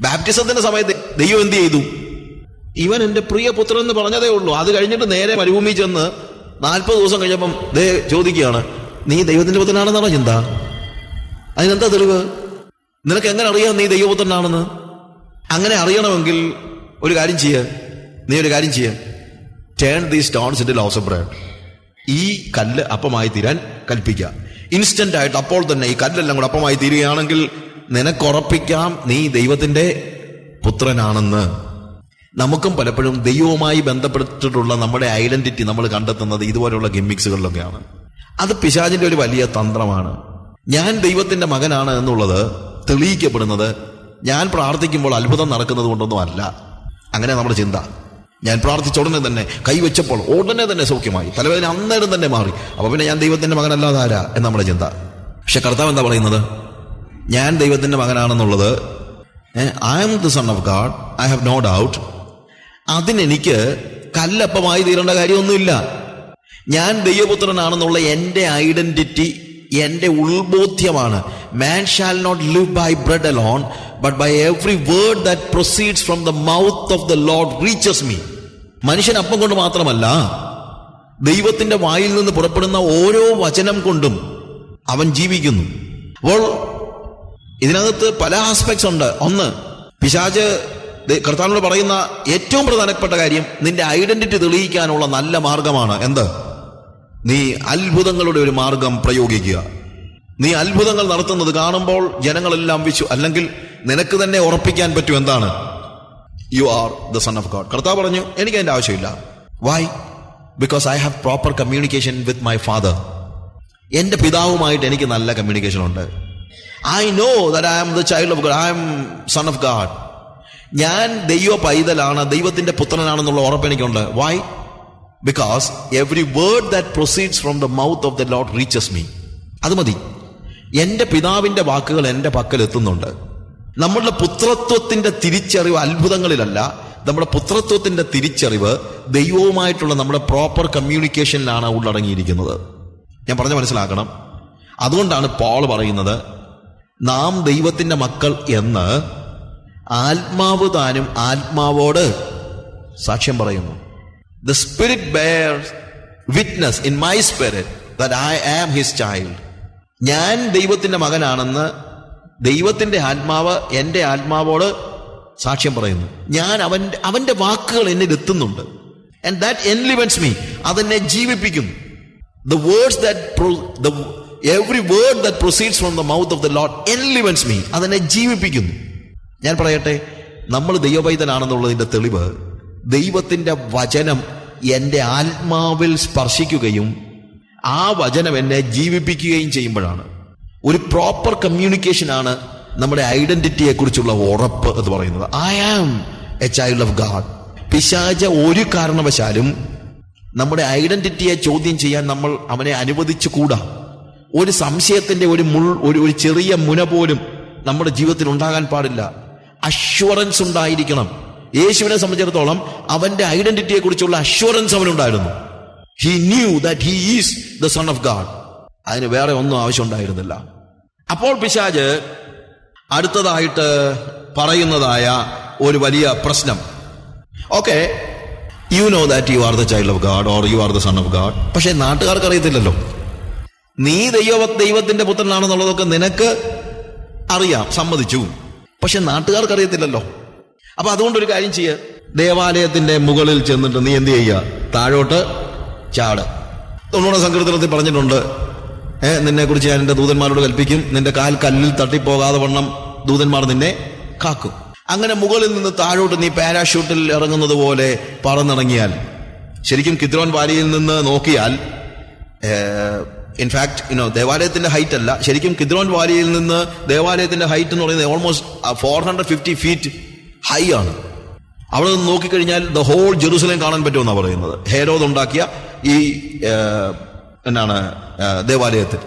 ബാപ്റ്റിസത്തിന്റെ സമയത്ത് ദൈവം എന്ത് ചെയ്തു? ഇവൻ എന്റെ പ്രിയ പുത്രൻ എന്ന് പറഞ്ഞതേ ഉള്ളൂ. അത് കഴിഞ്ഞിട്ട് നേരെ മരുഭൂമി ചെന്ന് നാൽപ്പത് ദിവസം കഴിഞ്ഞപ്പം ദേ ചോദിക്കുകയാണ് നീ ദൈവത്തിന്റെ പുത്രനാണെന്നാണോ ചിന്ത അതിനെന്താ തെളിവ്? നിനക്ക് എങ്ങനെ അറിയാം നീ ദൈവപുത്രനാണെന്ന്? അങ്ങനെ അറിയണമെങ്കിൽ ഒരു കാര്യം ചെയ്യ. നീ ഒരു കാര്യം ചെയ്യ. ടേൺ ദീ സ്റ്റോൺസ് ഇൻ ലോസ് ബ്രെഡ് ഈ കല്ല് അപ്പമായി തീരാൻ കൽപ്പിക്കുക. ഇൻസ്റ്റന്റ് ആയിട്ട് അപ്പോൾ തന്നെ ഈ കല്ലെല്ലാം കൂടെ അപ്പമായി തീരുകയാണെങ്കിൽ നിനക്കുറപ്പിക്കാം. നീ ദൈവത്തിന്റെ പുത്രനാണെന്ന്. നമുക്കും പലപ്പോഴും ദൈവവുമായി ബന്ധപ്പെട്ടിട്ടുള്ള നമ്മുടെ ഐഡന്റിറ്റി നമ്മൾ കണ്ടെത്തുന്നത് ഇതുപോലെയുള്ള ഗിമ്മിക്സുകളിലൊക്കെയാണ്. അത് പിശാചിന്റെ ഒരു വലിയ തന്ത്രമാണ്. ഞാൻ ദൈവത്തിന്റെ മകനാണ് എന്നുള്ളത് തെളിയിക്കപ്പെടുന്നത്. ഞാൻ പ്രാർത്ഥിക്കുമ്പോൾ അത്ഭുതം നടക്കുന്നത് കൊണ്ടൊന്നും അല്ല. അങ്ങനെ നമ്മുടെ ചിന്ത. ഞാൻ പ്രാർത്ഥിച്ച ഉടനെ തന്നെ കൈവച്ചപ്പോൾ ഉടനെ തന്നെ സൗഖ്യമായി. തലവേദന അന്നേരം തന്നെ മാറി. അപ്പൊ പിന്നെ ഞാൻ ദൈവത്തിന്റെ മകനല്ലാതാരാ? എന്ന് നമ്മുടെ ചിന്ത. പക്ഷെ കർത്താവ് എന്താ പറയുന്നത്? ഞാൻ ദൈവത്തിന്റെ മകനാണെന്നുള്ളത് I am the son of God I have no doubt അതിനെനിക്ക് കല്ലപ്പമായി തീരേണ്ട കാര്യമൊന്നുമില്ല. ഞാൻ ദൈവപുത്രനാണെന്നുള്ള എന്റെ ഐഡന്റിറ്റി എന്റെ ഉൾബോധ്യമാണ്. Man shall not live by bread alone but by every word that proceeds from the mouth of the Lord reaches me മനുഷ്യൻ അപ്പം കൊണ്ട് മാത്രമല്ല ദൈവത്തിന്റെ വായിൽ നിന്ന് പുറപ്പെടുന്ന ഓരോ വചനം കൊണ്ടും അവൻ ജീവിക്കുന്നു. അപ്പോൾ ഇതിനകത്ത് പല ആസ്പെക്ട്സ് ഉണ്ട്. ഒന്ന് പിശാജ് കർത്താവിനോട് പറയുന്ന ഏറ്റവും പ്രധാനപ്പെട്ട കാര്യം നിന്റെ ഐഡന്റിറ്റി തെളിയിക്കാനുള്ള നല്ല മാർഗമാണ്. എന്ത്? നീ അത്ഭുതങ്ങളുടെ ഒരു മാർഗം പ്രയോഗിക്കുക. നീ അത്ഭുതങ്ങൾ നടത്തുന്നത് കാണുമ്പോൾ ജനങ്ങളെല്ലാം വിശ്വ അല്ലെങ്കിൽ നിനക്ക് തന്നെ ഉറപ്പിക്കാൻ പറ്റും എന്താണ്? You are the son of God കർത്താവ് പറഞ്ഞു എനിക്ക് അതിന്റെ ആവശ്യമില്ല. Why because I have proper communication with my father എന്റെ പിതാവുമായിട്ട് എനിക്ക് നല്ല കമ്മ്യൂണിക്കേഷൻ ഉണ്ട്. I know that I am the child of God I am son of God ഞാൻ ദൈവ പൈതലാണ് ദൈവത്തിന്റെ പുത്രനാണെന്നുള്ള ഉറപ്പ് എനിക്കുണ്ട്. Why because every word that proceeds from the mouth of the Lord reaches me അത് മതി. എന്റെ പിതാവിന്റെ വാക്കുകൾ എന്റെ പക്കൽ എത്തുന്നുണ്ട്. നമ്മളുടെ പുത്രത്വത്തിന്റെ തിരിച്ചറിവ് അത്ഭുതങ്ങളിലല്ല. നമ്മുടെ പുത്രത്വത്തിന്റെ തിരിച്ചറിവ് ദൈവവുമായിട്ടുള്ള നമ്മുടെ പ്രോപ്പർ കമ്മ്യൂണിക്കേഷനിലാണ് ഉള്ളടങ്ങിയിരിക്കുന്നത്. ഞാൻ പറഞ്ഞ മനസ്സിലാക്കണം. അതുകൊണ്ടാണ് പോൾ പറയുന്നത് നാം ദൈവത്തിന്റെ മക്കൾ എന്ന് ആത്മാവ് താനും ആത്മാവോട് സാക്ഷ്യം പറയുന്നു. The spirit bear witness in my spirit that I am his child ഞാൻ ദൈവത്തിന്റെ മകനാണെന്ന് ദൈവത്തിന്റെ ആത്മാവ് എന്റെ ആത്മാവോട് സാക്ഷ്യം പറയുന്നു. ഞാൻ അവന്റെ അവന്റെ വാക്കുകൾ എന്നിൽ എത്തുന്നുണ്ട്. ആൻഡ് ദാറ്റ് എൻലിവൻസ് മീ അതെന്നെ ജീവിപ്പിക്കുന്നു. The words that the word that proceeds from the mouth of the Lord enlivens me. അതെന്നെ ജീവിപ്പിക്കുന്നു. ഞാൻ പറയട്ടെ നമ്മൾ ദൈവവൈദനാണെന്നുള്ളതിന്റെ തെളിവ് ദൈവത്തിന്റെ വചനം എന്റെ ആത്മാവിൽ സ്പർശിക്കുകയും ആ വചനം എന്നെ ജീവിപ്പിക്കുകയും ചെയ്യുമ്പോഴാണ്. ഒരു പ്രോപ്പർ കമ്മ്യൂണിക്കേഷനാണ് നമ്മുടെ ഐഡന്റിറ്റിയെ കുറിച്ചുള്ള ഉറപ്പ് എന്ന് പറയുന്നത്. I am a child of God പിശാച ഒരു കാരണവശാലും നമ്മുടെ ഐഡന്റിറ്റിയെ ചോദ്യം ചെയ്യാൻ നമ്മൾ അവനെ അനുവദിച്ചു കൂടാ ഒരു സംശയത്തിന്റെ ഒരു മുൾ ഒരു ഒരു ചെറിയ മുന പോലും നമ്മുടെ ജീവിതത്തിൽ ഉണ്ടാകാൻ പാടില്ല. അഷ്വറൻസ് ഉണ്ടായിരിക്കണം. യേശുവിനെ സംബന്ധിച്ചിടത്തോളം അവന്റെ ഐഡന്റിറ്റിയെ കുറിച്ചുള്ള assurance അവനുണ്ടായിരുന്നു. He knew that he is the son of God അതിന് വേറെ ഒന്നും ആവശ്യം ഉണ്ടായിരുന്നില്ല അപ്പോൾ പിശാജ് അടുത്തതായിട്ട് പറയുന്നതായ ഒരു വലിയ പ്രശ്നം. Okay you know that you are the child of God or you are the son of God പക്ഷേ നാട്ടുകാർക്ക് അറിയത്തില്ലല്ലോ. നീ ദൈവ ദൈവത്തിന്റെ പുത്രനാണെന്നുള്ളതൊക്കെ നിനക്ക് അറിയാം സമ്മതിച്ചു. പക്ഷെ നാട്ടുകാർക്ക് അറിയത്തില്ലല്ലോ അപ്പൊ അതുകൊണ്ട് ഒരു കാര്യം ചെയ്യ. ദേവാലയത്തിന്റെ മുകളിൽ ചെന്നിട്ട് നീ എന്ത് ചെയ്യുക? താഴോട്ട് ചാട്. തൊണ്ണൂറ് സങ്കീർത്തനത്തിൽ പറഞ്ഞിട്ടുണ്ട് ഏ നിന്നെ കുറിച്ച് ഞാൻ എന്റെ ദൂതന്മാരോട് കൽപ്പിക്കും. നിന്റെ കാൽ കല്ലിൽ തട്ടിപ്പോകാതെ വണ്ണം ദൂതന്മാർ നിന്നെ കാക്കും. അങ്ങനെ മുകളിൽ നിന്ന് താഴോട്ട് നീ പാരാഷൂട്ടിൽ ഇറങ്ങുന്നത് പോലെ പറന്നിറങ്ങിയാൽ ശരിക്കും കിദ്രോൻ വാലിയിൽ നിന്ന് നോക്കിയാൽ ഇൻഫാക്ട് യുനോ ദേവാലയത്തിന്റെ ഹൈറ്റ് അല്ല. ശരിക്കും കിദ്രോൻ വാലിയിൽ നിന്ന് ദേവാലയത്തിന്റെ ഹൈറ്റ് എന്ന് പറയുന്നത് almost four hundred fifty feet high ആണ്. അവിടെ നിന്ന് നോക്കിക്കഴിഞ്ഞാൽ ദ ഹോൾ ജെറൂസലേം കാണാൻ പറ്റുമെന്നാണ് പറയുന്നത്. ഹേരോദ് ഉണ്ടാക്കിയ ഈ എന്നാണ് ദേവാലയത്തിൽ.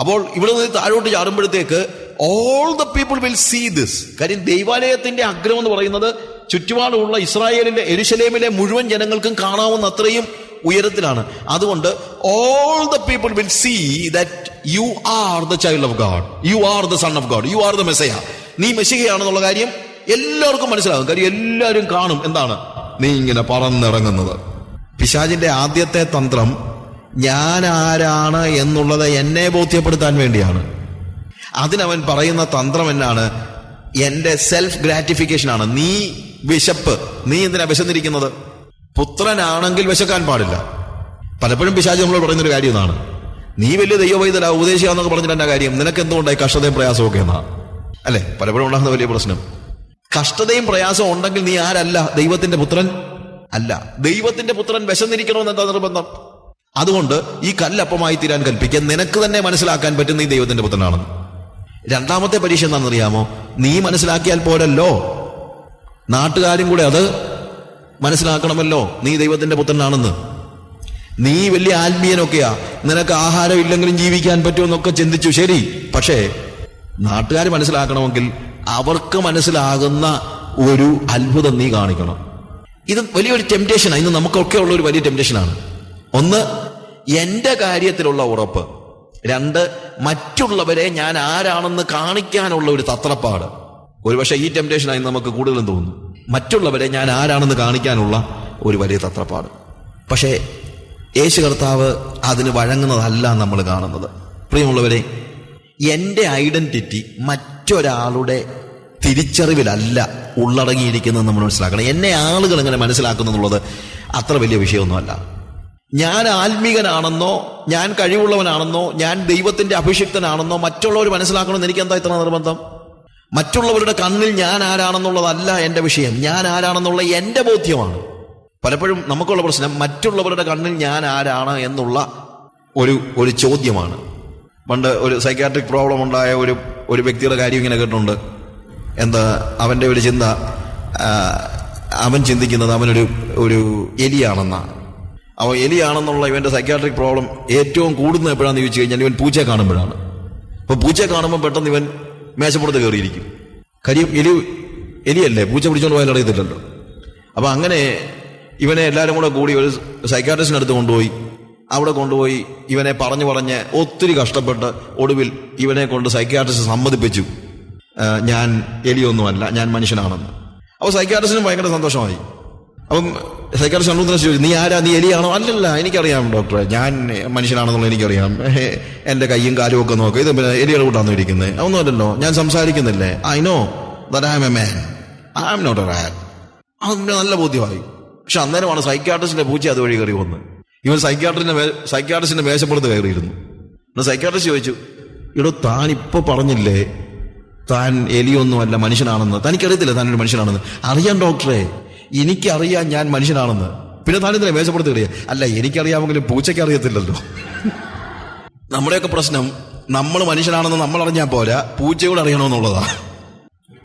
അപ്പോൾ ഇവിടെ നിന്ന് താഴോട്ട് ചാടുമ്പോഴത്തേക്ക് all the people will see this കാര്യം ദൈവാലയത്തിന്റെ അഗ്രഹം എന്ന് പറയുന്നത് ചുറ്റുപാടുമുള്ള ഇസ്രായേലിന്റെ എരുശലേമിലെ മുഴുവൻ ജനങ്ങൾക്കും കാണാവുന്ന അത്രയും ഉയരത്തിലാണ്. അതുകൊണ്ട് all the people will see that you are the child of God you are the son of God you are the messiah നീ മെസ്സികയാണെന്നുള്ള കാര്യം എല്ലാവർക്കും മനസ്സിലാകും. കാര്യം എല്ലാവരും കാണും. എന്താണ്? നീ ഇങ്ങനെ പറന്നിറങ്ങുന്നത്. പിശാചിന്റെ ആദ്യത്തെ തന്ത്രം ഞാൻ ആരാണ് എന്നുള്ളത് എന്നെ ബോധ്യപ്പെടുത്താൻ വേണ്ടിയാണ്. അതിനവൻ പറയുന്ന തന്ത്രം എന്നാണ് എന്റെ സെൽഫ് ഗ്രാറ്റിഫിക്കേഷൻ ആണ്. നീ വിശപ്പ്. നീ എന്തിനാ വിശന്നിരിക്കുന്നത്? പുത്രനാണെങ്കിൽ വിശക്കാൻ പാടില്ല. പലപ്പോഴും പിശാചി നമ്മൾ പറയുന്ന ഒരു കാര്യം എന്നാണ് നീ വലിയ ദൈവവൈതല ഉപദേശിക്കാന്നൊക്കെ പറഞ്ഞിട്ട് കാര്യം? നിനക്ക് എന്തുകൊണ്ടായി കഷ്ടതയും പ്രയാസവും ഒക്കെ എന്നാ? അല്ലെ? പലപ്പോഴും ഉണ്ടാകുന്ന വലിയ പ്രശ്നം. കഷ്ടതയും പ്രയാസവും ഉണ്ടെങ്കിൽ നീ ആരല്ല? ദൈവത്തിന്റെ പുത്രൻ? അല്ല. ദൈവത്തിന്റെ പുത്രൻ വിശന്നിരിക്കണമെന്ന് എന്താ നിർബന്ധം? അതുകൊണ്ട് ഈ കല്ലപ്പമായി തീരാൻ കൽപ്പിക്കാൻ നിനക്ക് തന്നെ മനസ്സിലാക്കാൻ പറ്റും നീ ദൈവത്തിന്റെ പുത്രനാണെന്ന്. രണ്ടാമത്തെ പരീക്ഷ എന്താണെന്നറിയാമോ? നീ മനസ്സിലാക്കിയാൽ പോരല്ലോ. നാട്ടുകാരും കൂടെ അത് മനസ്സിലാക്കണമല്ലോ നീ ദൈവത്തിന്റെ പുത്രനാണെന്ന്. നീ വലിയ ആത്മീയനൊക്കെയാ. നിനക്ക് ആഹാരം ഇല്ലെങ്കിലും ജീവിക്കാൻ പറ്റുമെന്നൊക്കെ ചിന്തിച്ചു ശരി. പക്ഷേ നാട്ടുകാർ മനസ്സിലാക്കണമെങ്കിൽ അവർക്ക് മനസ്സിലാകുന്ന ഒരു അത്ഭുതം നീ കാണിക്കണം. ഇത് വലിയൊരു ടെംപ്റ്റേഷനാണ് ഇന്ന് നമുക്കൊക്കെ ഉള്ള ഒരു വലിയ ടെംപ്റ്റേഷനാണ് ഒന്ന് എന്റെ കാര്യത്തിലുള്ള ഉറപ്പ്. രണ്ട് മറ്റുള്ളവരെ ഞാൻ ആരാണെന്ന് കാണിക്കാനുള്ള ഒരു തത്രപ്പാട്. ഒരുപക്ഷെ ഈ ടെംപ്റ്റേഷനായി നമുക്ക് കൂടുതലും തോന്നുന്നു മറ്റുള്ളവരെ ഞാൻ ആരാണെന്ന് കാണിക്കാനുള്ള ഒരു വലിയ തത്രപ്പാട്. പക്ഷേ യേശു കർത്താവ് അതിന് വഴങ്ങുന്നതല്ല നമ്മൾ കാണുന്നത്. പ്രിയമുള്ളവരെ എന്റെ ഐഡന്റിറ്റി മറ്റൊരാളുടെ തിരിച്ചറിവിലല്ല ഉള്ളടങ്ങിയിരിക്കുന്നത് നമ്മൾ മനസ്സിലാക്കണം. എന്നെ ആളുകൾ എങ്ങനെ മനസ്സിലാക്കുന്നു എന്നുള്ളത് അത്ര വലിയ വിഷയമൊന്നുമല്ല. ഞാൻ ആത്മീകനാണെന്നോ ഞാൻ കഴിവുള്ളവനാണെന്നോ ഞാൻ ദൈവത്തിന്റെ അഭിഷിക്തനാണെന്നോ മറ്റുള്ളവർ മനസ്സിലാക്കണമെന്ന് എനിക്ക് എന്താ ഇത്ര നിർബന്ധം? മറ്റുള്ളവരുടെ കണ്ണിൽ ഞാൻ ആരാണെന്നുള്ളതല്ല എന്റെ വിഷയം. ഞാൻ ആരാണെന്നുള്ള എന്റെ ബോധ്യമാണ്. പലപ്പോഴും നമുക്കുള്ള പ്രശ്നം മറ്റുള്ളവരുടെ കണ്ണിൽ ഞാൻ ആരാണ് എന്നുള്ള ഒരു ഒരു ചോദ്യമാണ്. പണ്ട് ഒരു സൈക്കാട്രിക് പ്രോബ്ലം ഉണ്ടായ ഒരു ഒരു വ്യക്തിയുടെ കാര്യം ഇങ്ങനെ കേട്ടിട്ടുണ്ട്. എന്താ അവന്റെ ഒരു ചിന്ത അവൻ ചിന്തിക്കുന്നത് അവനൊരു ഒരു എലിയാണെന്നാണ് അവൻ എലിയാണെന്നുള്ള ഇവന്റെ സൈക്കാട്രിക് പ്രോബ്ലം ഏറ്റവും കൂടുന്നത് എപ്പോഴാണെന്ന് ചോദിച്ചു കഴിഞ്ഞാൽ ഇവൻ പൂച്ചയെ കാണുമ്പോഴാണ്. അപ്പോൾ പൂച്ചയെ കാണുമ്പോൾ പെട്ടെന്ന് ഇവൻ മേശപ്പുറത്ത് കയറിയിരിക്കും. കരി എലി എലിയല്ലേ? പൂച്ച പിടിച്ചുകൊണ്ട് പോയാൽ അറിയത്തില്ലല്ലോ അപ്പൊ അങ്ങനെ ഇവനെ എല്ലാവരും കൂടെ കൂടി ഒരു സൈക്കാട്രിസ്റ്റിന് അടുത്ത് കൊണ്ടുപോയി. അവിടെ കൊണ്ടുപോയി ഇവനെ പറഞ്ഞു പറഞ്ഞ് ഒത്തിരി കഷ്ടപ്പെട്ട് ഒടുവിൽ ഇവനെ കൊണ്ട് സൈക്കാട്രിസ്റ്റ് സമ്മതിപ്പിച്ചു. ഞാൻ എലിയൊന്നുമല്ല ഞാൻ മനുഷ്യനാണെന്ന്. അപ്പോൾ സൈക്കാട്രിസ്റ്റിനും ഭയങ്കര സന്തോഷമായി. അപ്പം സൈക്കാട്രിസ്റ്റ് അണ്ണൂത്തിനെ ചോദിച്ചു നീ ആരാ? നീ എലിയാണോ? അല്ലല്ല എനിക്കറിയാം ഡോക്ടറെ. ഞാൻ മനുഷ്യനാണെന്നുള്ളത് എനിക്കറിയാം. എന്റെ കയ്യും കാലും ഒക്കെ നോക്കുക ഇത് പിന്നെ എലിയുടെ കൂട്ടാന്ന് ഇരിക്കുന്നത്? ഒന്നുമല്ലല്ലോ ഞാൻ സംസാരിക്കുന്നില്ലേ? I know that I am a man I am not a ran അത് നല്ല ബോധ്യമായി. പക്ഷെ അന്നേരമാണ് സൈക്കാട്രിസ്റ്റിന്റെ പൂച്ച അതുവഴി കയറി വന്ന് ഇവൻ സൈക്കാട്രിന്റെ സൈക്കാട്രിസ്റ്റിന്റെ മേശപ്പുറത്ത് കയറിയിരുന്നു. എന്നാൽ സൈക്കാട്രിസ്റ്റ് ചോദിച്ചു ഇടോ താൻ ഇപ്പൊ പറഞ്ഞില്ലേ താൻ എലിയൊന്നുമല്ല മനുഷ്യനാണെന്ന്? തനിക്കറിയത്തില്ല താനൊരു മനുഷ്യനാണെന്ന്? അറിയാം ഡോക്ടറെ. എനിക്കറിയാം ഞാൻ മനുഷ്യനാണെന്ന്. പിന്നെ താൻ ഇതിനെ മേശപ്പുറത്ത് കയറിയ അല്ല എനിക്കറിയാമെങ്കിലും പൂച്ചയ്ക്ക് അറിയത്തില്ലല്ലോ. നമ്മുടെയൊക്കെ പ്രശ്നം നമ്മൾ മനുഷ്യനാണെന്ന് നമ്മൾ അറിഞ്ഞാൽ പോരാ പൂച്ചയോട് അറിയണമെന്നുള്ളതാണ്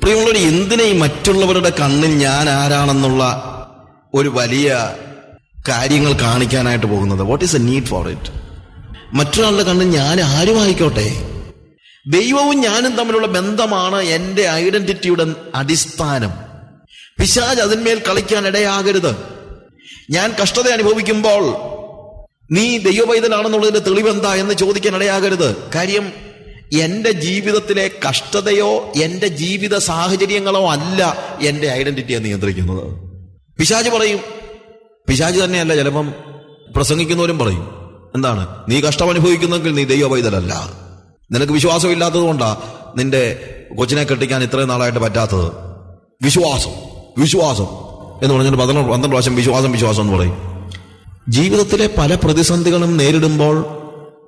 പ്രിയമുള്ളവർ എന്തിനെ മറ്റുള്ളവരുടെ കണ്ണിൽ ഞാൻ ആരാണെന്നുള്ള ഒരു വലിയ കാര്യങ്ങൾ കാണിക്കാനായിട്ട് പോകുന്നത്? What is a need for it മറ്റൊരാളുടെ കണ്ണിൽ ഞാൻ ആരുമായിക്കോട്ടെ? ദൈവവും ഞാനും തമ്മിലുള്ള ബന്ധമാണ് എന്റെ ഐഡന്റിറ്റിയുടെ അടിസ്ഥാനം. പിശാജ് അതിന്മേൽ കളിക്കാൻ ഇടയാകരുത്. ഞാൻ കഷ്ടത അനുഭവിക്കുമ്പോൾ നീ ദൈവവൈദനാണെന്നുള്ളതിന്റെ തെളിവെന്താ എന്ന് ചോദിക്കാൻ ഇടയാകരുത്. കാര്യം എന്റെ ജീവിതത്തിലെ കഷ്ടതയോ എന്റെ ജീവിത സാഹചര്യങ്ങളോ അല്ല എന്റെ ഐഡന്റിറ്റിയെ നിയന്ത്രിക്കുന്നത്. പിശാജ് പറയും. പിശാജ് തന്നെയല്ല ചിലപ്പം പ്രസംഗിക്കുന്നവരും പറയും. എന്താണ്? നീ കഷ്ടം അനുഭവിക്കുന്നെങ്കിൽ നീ ദൈവവൈതലല്ല നിനക്ക് വിശ്വാസം ഇല്ലാത്തത് കൊണ്ടാ നിന്റെ കൊച്ചിനെ കെട്ടിക്കാൻ ഇത്രയും നാളായിട്ട് പറ്റാത്തത്. വിശ്വാസം. വിശ്വാസം എന്ന് പറഞ്ഞിട്ട് പന്ത്രണ്ട് പന്ത്രണ്ട് പ്രാവശ്യം വിശ്വാസം വിശ്വാസം എന്ന് പറയും. ജീവിതത്തിലെ പല പ്രതിസന്ധികളും നേരിടുമ്പോൾ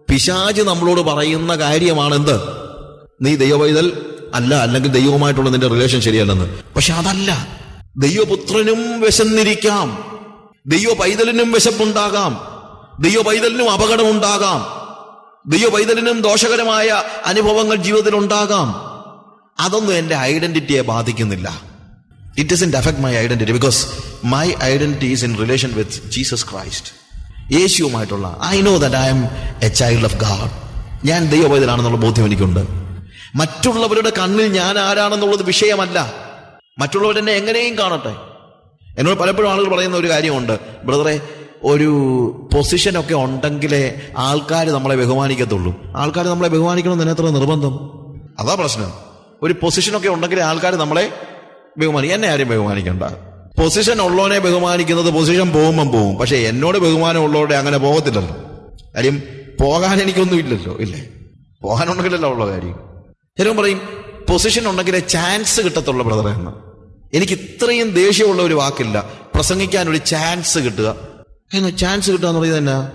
പിശാജ് നമ്മളോട് പറയുന്ന കാര്യമാണെന്ത്? നീ ദൈവവൈതൽ അല്ല അല്ലെങ്കിൽ ദൈവവുമായിട്ടുള്ള നിന്റെ റിലേഷൻ ശരിയല്ലെന്ന്. പക്ഷെ അതല്ല. ദൈവപുത്രനും വിശന്നിരിക്കാം. ദൈവ പൈതലിനും വിശപ്പുണ്ടാകാം. ദൈവ പൈതലിനും അപകടമുണ്ടാകാം. ദൈവ പൈതലിനും ദോഷകരമായ അനുഭവങ്ങൾ ജീവിതത്തിൽ ഉണ്ടാകാം അതൊന്നും എന്റെ ഐഡന്റിറ്റിയെ ബാധിക്കുന്നില്ല. It in affect my identity because my identity is in relation with Jesus Christ യേശുവുമായിട്ടുള്ള I know that I am a child of God ഞാൻ ദൈവപൈതലാണെന്നുള്ള ബോധ്യം എനിക്കുണ്ട്. മറ്റുള്ളവരുടെ കണ്ണിൽ ഞാൻ ആരാണെന്നുള്ളത് വിഷയമല്ല. മറ്റുള്ളവർ എന്നെ എങ്ങനെയും കാണട്ടെ. എന്നോട് പലപ്പോഴും ആളുകൾ പറയുന്ന ഒരു കാര്യമുണ്ട്. ബ്രദറെ ഒരു പൊസിഷനൊക്കെ ഉണ്ടെങ്കിലേ ആൾക്കാർ നമ്മളെ ബഹുമാനിക്കത്തുള്ളൂ. ആൾക്കാർ നമ്മളെ ബഹുമാനിക്കണം എന്ന് എത്ര നിർബന്ധം? അതാ പ്രശ്നം. ഒരു പൊസിഷനൊക്കെ ഉണ്ടെങ്കിലേ ആൾക്കാർ നമ്മളെ ബഹുമാനി എന്നെ ആരും ബഹുമാനിക്കണ്ട. പൊസിഷൻ ഉള്ളവനെ ബഹുമാനിക്കുന്നത് പൊസിഷൻ പോകുമ്പം പോകും. പക്ഷെ എന്നോട് ബഹുമാനം ഉള്ളവരുടെ അങ്ങനെ പോകത്തില്ലല്ലോ. കാര്യം പോകാൻ എനിക്കൊന്നും ഇല്ലല്ലോ ഇല്ലേ? പോകാനുണ്ടെങ്കിലല്ലോ ഉള്ള കാര്യം. ചിലവും പറയും പൊസിഷൻ ഉണ്ടെങ്കിലേ ചാൻസ് കിട്ടത്തുള്ള ബ്രദറെ എന്ന്. എനിക്ക് ഇത്രയും ദേഷ്യമുള്ള ഒരു വാക്കില്ല. പ്രസംഗിക്കാൻ ഒരു ചാൻസ് കിട്ടുക. എന്ന് ചാൻസ് കിട്ടുക എന്ന് പറയുന്നത് എന്നാ?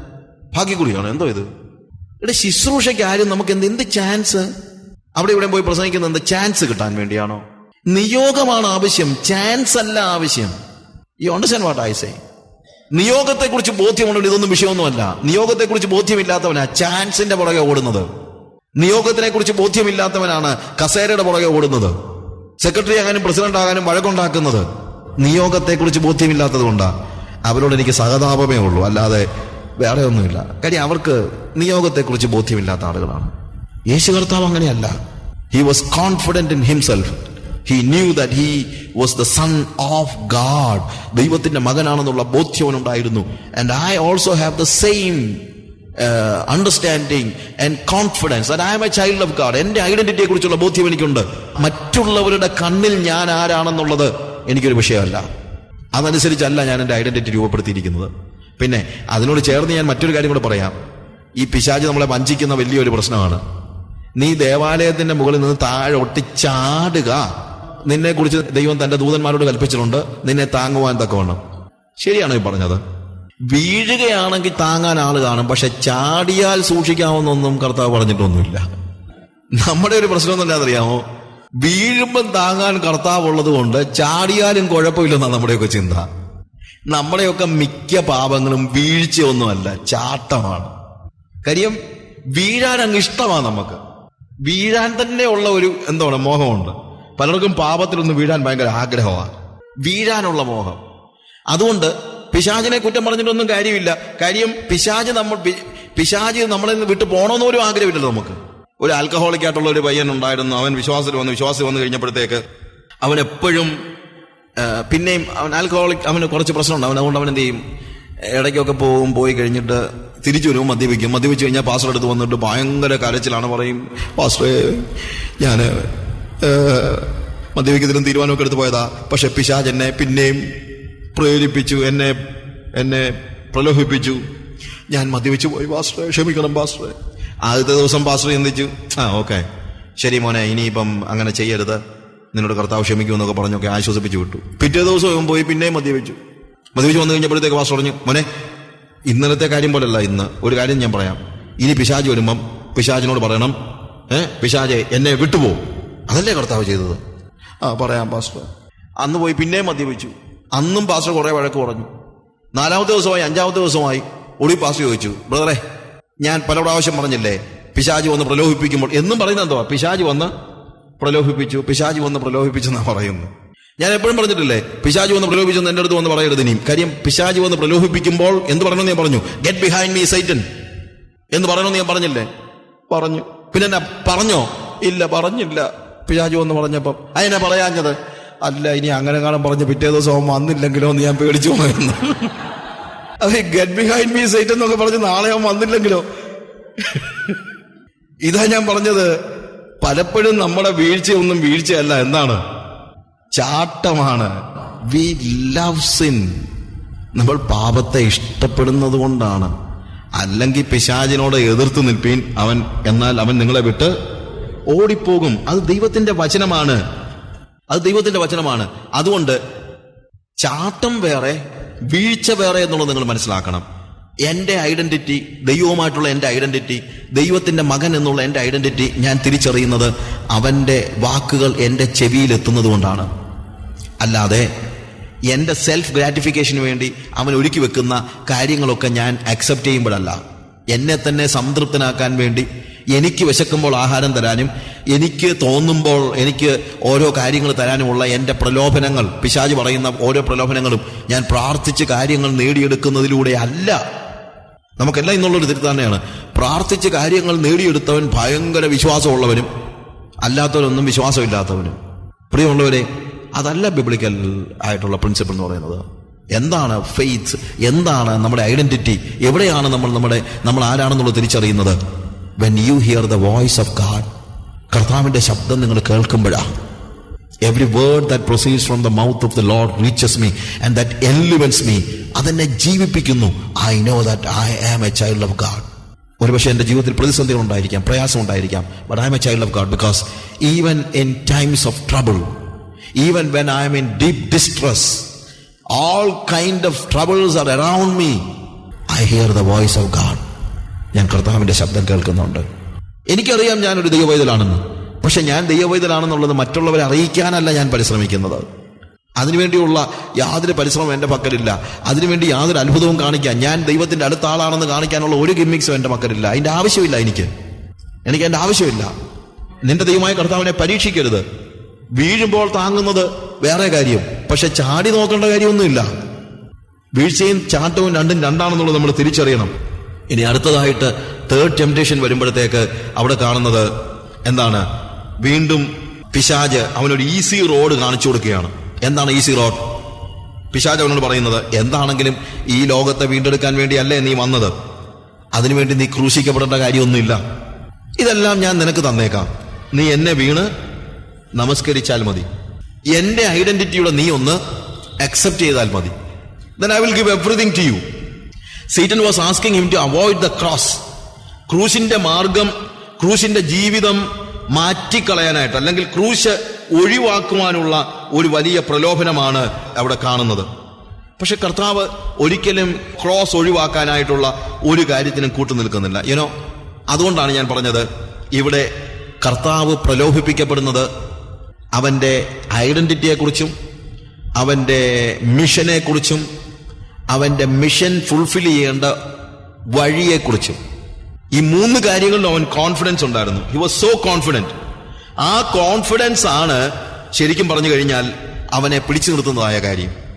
ഭാഗ്യക്കുറിയാണോ. എന്തോ ഇത്? ഇവിടെ ശുശ്രൂഷയ്ക്ക് ആരും നമുക്ക് എന്ത് എന്ത് ചാൻസ് അവിടെ ഇവിടെ പോയി പ്രസംഗിക്കുന്നത് എന്ത് ചാൻസ് കിട്ടാൻ വേണ്ടിയാണോ? നിയോഗമാണ് ആവശ്യം ചാൻസ് അല്ല ആവശ്യം. ഈ അണ്ടർസ്റ്റാൻഡ് വാട്ട് ഐ സേ നിയോഗത്തെക്കുറിച്ച് ബോധ്യമുണ്ടെങ്കിൽ ഇതൊന്നും വിഷയമൊന്നുമല്ല. നിയോഗത്തെക്കുറിച്ച് ബോധ്യമില്ലാത്തവനാ ചാൻസിന്റെ പുറകെ ഓടുന്നത്. നിയോഗത്തിനെ കുറിച്ച് ബോധ്യമില്ലാത്തവനാണ് കസേരയുടെ പുറകെ ഓടുന്നത്. സെക്രട്ടറി ആകാനും പ്രസിഡന്റ് ആകാനും വഴക്കുണ്ടാക്കുന്നത്. നിയോഗത്തെക്കുറിച്ച് ബോധ്യമില്ലാത്തത് കൊണ്ടാ. അവരോട് എനിക്ക് സഹതാപമേ ഉള്ളൂ. അല്ലാതെ വേറെ ഒന്നുമില്ല. കാര്യം അവർക്ക് നിയോഗത്തെക്കുറിച്ച് ബോധ്യമില്ലാത്ത ആളുകളാണ്. യേശു കർത്താവ് അങ്ങനെയല്ല. He was confident in himself he knew that he was the son of God ദൈവത്തിന്റെ മകനാണെന്നുള്ള ബോധ്യവനുണ്ടായിരുന്നു and I also have the same understanding and confidence I am a child of God എന്റെ ഐഡന്റിറ്റിയെ കുറിച്ചുള്ള ബോധ്യം എനിക്കുണ്ട്. മറ്റുള്ളവരുടെ കണ്ണിൽ ഞാൻ ആരാണെന്നുള്ളത് എനിക്കൊരു വിഷയമല്ല. അതനുസരിച്ചല്ല ഞാൻ എന്റെ ഐഡന്റിറ്റി രൂപപ്പെടുത്തിയിരിക്കുന്നത്. പിന്നെ അതിനോട് ചേർന്ന് ഞാൻ മറ്റൊരു കാര്യം കൂടെ പറയാം. ഈ പിശാജ് നമ്മളെ വഞ്ചിക്കുന്ന വലിയൊരു പ്രശ്നമാണ്. നീ ദേവാലയത്തിന്റെ മുകളിൽ നിന്ന് താഴെ ഒട്ടിച്ചാടുക. നിന്നെ കുറിച്ച് ദൈവം തന്റെ ദൂതന്മാരോട് കൽപ്പിച്ചിട്ടുണ്ട്. നിന്നെ താങ്ങുവാൻ തക്കവണ്ണം. ശരിയാണോ ഈ പറഞ്ഞത്. വീഴുകയാണെങ്കിൽ താങ്ങാൻ ആൾ കാണും. പക്ഷെ ചാടിയാൽ സൂക്ഷിക്കാമെന്നൊന്നും കർത്താവ് പറഞ്ഞിട്ടൊന്നുമില്ല. നമ്മുടെ ഒരു പ്രശ്നം എന്നല്ലാതെ അറിയാമോ? വീഴുമ്പം താങ്ങാൻ കർത്താവ് ഉള്ളത് കൊണ്ട് ചാടിയാലും കുഴപ്പമില്ലെന്നാണ് നമ്മുടെയൊക്കെ ചിന്ത. നമ്മുടെയൊക്കെ മിക്ക പാപങ്ങളും വീഴ്ചയൊന്നുമല്ല ചാട്ടമാണ്. കാര്യം വീഴാൻ അങ്ങ് ഇഷ്ടമാണ് നമുക്ക്. വീഴാൻ തന്നെ ഉള്ള ഒരു എന്താണ് മോഹമുണ്ട്. പലർക്കും പാപത്തിലൊന്ന് വീഴാൻ ഭയങ്കര ആഗ്രഹമാണ്. വീഴാനുള്ള മോഹം. അതുകൊണ്ട് പിശാചിനെ കുറ്റം പറഞ്ഞിട്ടൊന്നും കാര്യമില്ല. കാര്യം പിശാജ് നമ്മൾ പിശാജ് നമ്മളെ നിന്ന് വിട്ടു പോകണമെന്ന് ഒരു ആഗ്രഹമില്ലല്ലോ നമുക്ക്. ഒരു ആൽക്കഹോളിക് ആയിട്ടുള്ള ഒരു പയ്യൻ ഉണ്ടായിരുന്നു. അവൻ വിശ്വാസത്തിൽ വന്ന്. വിശ്വാസത്തിൽ വന്നു കഴിഞ്ഞപ്പോഴത്തേക്ക് അവൻ എപ്പോഴും പിന്നെയും അവൻ ആൽക്കഹോളിക് അവന് കുറച്ച് പ്രശ്നമുണ്ട്. അവൻ അതുകൊണ്ട് അവൻ എന്ത് ചെയ്യും? ഇടയ്ക്കൊക്കെ പോകും പോയി കഴിഞ്ഞിട്ട് തിരിച്ചു വരും മദ്യപിക്കും. മദ്യപിച്ച് കഴിഞ്ഞാൽ പാസ്റ്റർ എടുത്ത് വന്നിട്ട് ഭയങ്കര കരച്ചിലാണ്. പറയും പാസ്റ്ററെ ഞാൻ മദ്യപിക്കുന്നതിനും തീരുമാനമൊക്കെ എടുത്തു പോയതാ. പക്ഷെ പിശാജ് എന്നെ പിന്നെയും പ്രേരിപ്പിച്ചു എന്നെ എന്നെ പ്രലോഭിപ്പിച്ചു. ഞാൻ മദ്യപിച്ചു പോയി ബാസ്റ്ററെ ക്ഷമിക്കണം ബാസ്റ്ററെ ആദ്യത്തെ ദിവസം പാസ്റ്റർ ചിന്തിച്ചു ആ ഓക്കെ. ശരി മോനെ ഇനിയിപ്പം അങ്ങനെ ചെയ്യരുത്. നിന്നോട് കർത്താവ് ക്ഷമിക്കുമെന്നൊക്കെ പറഞ്ഞൊക്കെ ആശ്വസിപ്പിച്ചു വിട്ടു. പിറ്റേ ദിവസം പോയി പിന്നെയും മദ്യപിച്ചു. മദ്യപിച്ച് വന്നു കഴിഞ്ഞപ്പോഴത്തേക്ക് പാസ്റ്റർ പറഞ്ഞു മോനെ ഇന്നലത്തെ കാര്യം പോലല്ല ഇന്ന്. ഒരു കാര്യം ഞാൻ പറയാം. ഇനി പിശാജ് വരുമ്പം പിശാജിനോട് പറയണം ഏഹ് പിശാജെ എന്നെ വിട്ടുപോ. അതല്ലേ കർത്താവ് ചെയ്തത്? ആ പറയാം പാസ്റ്റർ. അന്ന് പോയി പിന്നെയും മദ്യപിച്ചു. അന്നും പാസ്റ്റർ കുറേ വഴക്ക് പറഞ്ഞു. നാലാമത്തെ ദിവസമായി അഞ്ചാമത്തെ ദിവസമായി ഒളി പാസ്റ്റർ ചോദിച്ചു ബ്രദറെ ഞാൻ പല പ്രാവശ്യം പറഞ്ഞില്ലേ? പിശാജ് വന്ന് പ്രലോഭിപ്പിക്കുമ്പോൾ എന്നും പറയുന്നത് എന്തുവാ? പിശാജ് വന്ന് പ്രലോഭിപ്പിച്ചു പിശാജ് വന്ന് പ്രലോഭിപ്പിച്ചു എന്നാ പറയുന്നു ഞാൻ എപ്പോഴും പറഞ്ഞിട്ടില്ലേ പിശാജ് വന്ന് പ്രലോഭിച്ചെന്ന് എന്റെ അടുത്ത് വന്ന് പറയരുത് ഇനിയും. കാര്യം പിശാജ് വന്ന് പ്രലോഭിപ്പിക്കുമ്പോൾ എന്ത് പറയണമെന്ന് ഞാൻ പറഞ്ഞു. ഗെറ്റ് ബിഹൈൻഡ് മീ സൈറ്റൻ എന്ന് പറയണമെന്ന് ഞാൻ പറഞ്ഞില്ലേ? പറഞ്ഞു. പിന്നെ എന്നാ പറഞ്ഞോ? ഇല്ല പറഞ്ഞില്ല. പിശാജ് എന്ന് പറഞ്ഞപ്പം അതിനെ പറയാഞ്ഞത്? അല്ല ഇനി അങ്ങനെ കാണാൻ പറഞ്ഞ് പിറ്റേ ദിവസം അവൻ വന്നില്ലെങ്കിലോ എന്ന് ഞാൻ പേടിച്ചു പോയിരുന്നു. അത് ഗെറ്റ് ബിഹൈൻഡ് മീ സൈറ്റ് എന്നൊക്കെ പറഞ്ഞ് നാളെ അവൻ വന്നില്ലെങ്കിലോ? ഇതാ ഞാൻ പറഞ്ഞത്. പലപ്പോഴും നമ്മുടെ വീഴ്ചയൊന്നും വീഴ്ചയല്ല. എന്താണ്? ചാട്ടമാണ്. വി ലവ് സിൻ നമ്മൾ പാപത്തെ ഇഷ്ടപ്പെടുന്നത് കൊണ്ടാണ്. അല്ലെങ്കിൽ പിശാചിനോട് എതിർത്ത് നിൽപ്പീൻ അവൻ എന്നാൽ അവൻ നിങ്ങളെ വിട്ട് ഓടിപ്പോകും. അത് ദൈവത്തിന്റെ വചനമാണ്. അത് ദൈവത്തിന്റെ വചനമാണ്. അതുകൊണ്ട് ചാട്ടം വേറെ വീഴ്ച വേറെ എന്നുള്ളത് നിങ്ങൾ മനസ്സിലാക്കണം. എന്റെ ഐഡന്റിറ്റി ദൈവവുമായിട്ടുള്ള എന്റെ ഐഡന്റിറ്റി ദൈവത്തിന്റെ മകൻ എന്നുള്ള എന്റെ ഐഡന്റിറ്റി ഞാൻ തിരിച്ചറിയുന്നത് അവന്റെ വാക്കുകൾ എന്റെ ചെവിയിൽ എത്തുന്നത് കൊണ്ടാണ്. അല്ലാതെ എന്റെ സെൽഫ് ഗ്രാറ്റിഫിക്കേഷന് വേണ്ടി അവൻ ഒരുക്കി വെക്കുന്ന കാര്യങ്ങളൊക്കെ ഞാൻ അക്സെപ്റ്റ് ചെയ്യുമ്പോഴല്ല. എന്നെ തന്നെ സംതൃപ്തനാക്കാൻ വേണ്ടി എനിക്ക് വിശക്കുമ്പോൾ ആഹാരം തരാനും എനിക്ക് തോന്നുമ്പോൾ എനിക്ക് ഓരോ കാര്യങ്ങൾ തരാനുമുള്ള എന്റെ പ്രലോഭനങ്ങൾ പിശാജ് പറയുന്ന ഓരോ പ്രലോഭനങ്ങളും ഞാൻ പ്രാർത്ഥിച്ച് കാര്യങ്ങൾ നേടിയെടുക്കുന്നതിലൂടെ അല്ല. നമുക്കെല്ലാം ഇന്നുള്ളൊരു തന്നെയാണ്. പ്രാർത്ഥിച്ച് കാര്യങ്ങൾ നേടിയെടുത്തവൻ ഭയങ്കര വിശ്വാസമുള്ളവനും അല്ലാത്തവനൊന്നും വിശ്വാസമില്ലാത്തവനും. പ്രിയമുള്ളവരെ അതല്ല ബിബ്ലിക്കൽ ആയിട്ടുള്ള പ്രിൻസിപ്പിൾ എന്ന് പറയുന്നത്. എന്താണ് ഫെയ്ത്ത് എന്താണ് നമ്മുടെ ഐഡന്റിറ്റി എവിടെയാണ് നമ്മൾ നമ്മുടെ നമ്മൾ ആരാണെന്നുള്ളത് തിരിച്ചറിയുന്നത്? When you hear the voice of God കർത്താവിന്റെ ശബ്ദം നിങ്ങൾ കേൾക്കുമ്പോഴാണ് every word that proceeds from the mouth of the Lord reaches me and that enlivens me അതെന്നെ ജീവിപ്പിക്കുന്നു. I know that I am a child of God ഒരുപക്ഷെ എന്റെ ജീവിതത്തിൽ പ്രതിസന്ധികൾ ഉണ്ടായിരിക്കാം പ്രയാസം ഉണ്ടായിരിക്കാം but I am a child of God because even in times of trouble even when I am in deep distress all kind of troubles are around me I hear the voice of God ഞാൻ കർത്താവിന്റെ ശബ്ദം കേൾക്കുന്നുണ്ട്. എനിക്കറിയാം ഞാനൊരു ദൈവവൈതലാണെന്ന്. പക്ഷെ ഞാൻ ദൈവവൈതലാണെന്നുള്ളത് മറ്റുള്ളവരെ അറിയിക്കാനല്ല ഞാൻ പരിശ്രമിക്കുന്നത്. അതിനുവേണ്ടിയുള്ള യാതൊരു പരിശ്രമം എന്റെ പക്കലില്ല. അതിനുവേണ്ടി യാതൊരു അത്ഭുതവും കാണിക്കാൻ ഞാൻ ദൈവത്തിന്റെ അടുത്ത ആളാണെന്ന് കാണിക്കാനുള്ള ഒരു ഗിമ്മിക്സും എന്റെ പക്കലില്ല. അതിന്റെ ആവശ്യമില്ല എനിക്ക്. എനിക്ക് എന്റെ ആവശ്യമില്ല. നിന്റെ ദൈവമായ കർത്താവിനെ പരീക്ഷിക്കരുത്. വീഴുമ്പോൾ താങ്ങുന്നത് വേറെ കാര്യം. പക്ഷെ ചാടി നോക്കേണ്ട കാര്യമൊന്നുമില്ല. വീഴ്ചയും ചാട്ടവും രണ്ടും രണ്ടാണെന്നുള്ളത് നമ്മൾ തിരിച്ചറിയണം. ഇനി അടുത്തതായിട്ട് തേർഡ് ടെംപ്റ്റേഷൻ വരുമ്പോഴത്തേക്ക് അവിടെ കാണുന്നത് എന്താണ്? വീണ്ടും പിശാജ് അവനൊരു ഈസി റോഡ് കാണിച്ചു കൊടുക്കുകയാണ്. എന്താണ് ഈസി റോഡ് പിശാജ് അവനോട് പറയുന്നത് എന്താണെങ്കിലും ഈ ലോകത്തെ വീണ്ടെടുക്കാൻ വേണ്ടിയല്ലേ നീ വന്നത്? അതിനുവേണ്ടി നീ ക്രൂശിക്കപ്പെടേണ്ട കാര്യമൊന്നുമില്ല. ഇതെല്ലാം ഞാൻ നിനക്ക് തന്നേക്കാം. നീ എന്നെ വീണ് നമസ്കരിച്ചാൽ മതി. എന്റെ ഐഡന്റിറ്റിയുടെ നീ ഒന്ന് അക്സെപ്റ്റ് ചെയ്താൽ മതി. Then I will give everything to you Satan was asking him to avoid the cross ക്രൂശിന്റെ മാർഗം ക്രൂശിന്റെ ജീവിതം മാറ്റിക്കളയാനായിട്ട് അല്ലെങ്കിൽ ക്രൂശ് ഒഴിവാക്കുവാനുള്ള ഒരു വലിയ പ്രലോഭനമാണ് അവിടെ കാണുന്നത്. പക്ഷെ കർത്താവ് ഒരിക്കലും ക്രോസ് ഒഴിവാക്കാനായിട്ടുള്ള ഒരു കാര്യത്തിനും കൂട്ടു നിൽക്കുന്നില്ല. യുനോ അതുകൊണ്ടാണ് ഞാൻ പറഞ്ഞത് ഇവിടെ കർത്താവ് പ്രലോഭിപ്പിക്കപ്പെടുന്നത് അവന്റെ ഐഡന്റിറ്റിയെക്കുറിച്ചും അവന്റെ മിഷനെ അവന്റെ മിഷൻ ഫുൾഫിൽ ചെയ്യേണ്ട വഴിയെക്കുറിച്ചും. ഈ മൂന്ന് കാര്യങ്ങളിലും അവൻ കോൺഫിഡൻസ് ഉണ്ടായിരുന്നു. ഹി വാസ് സോ കോൺഫിഡന്റ് ആ കോൺഫിഡൻസ് ആണ് ശരിക്കും പറഞ്ഞു കഴിഞ്ഞാൽ അവനെ പിടിച്ചു നിർത്തുന്നതായ കാര്യം.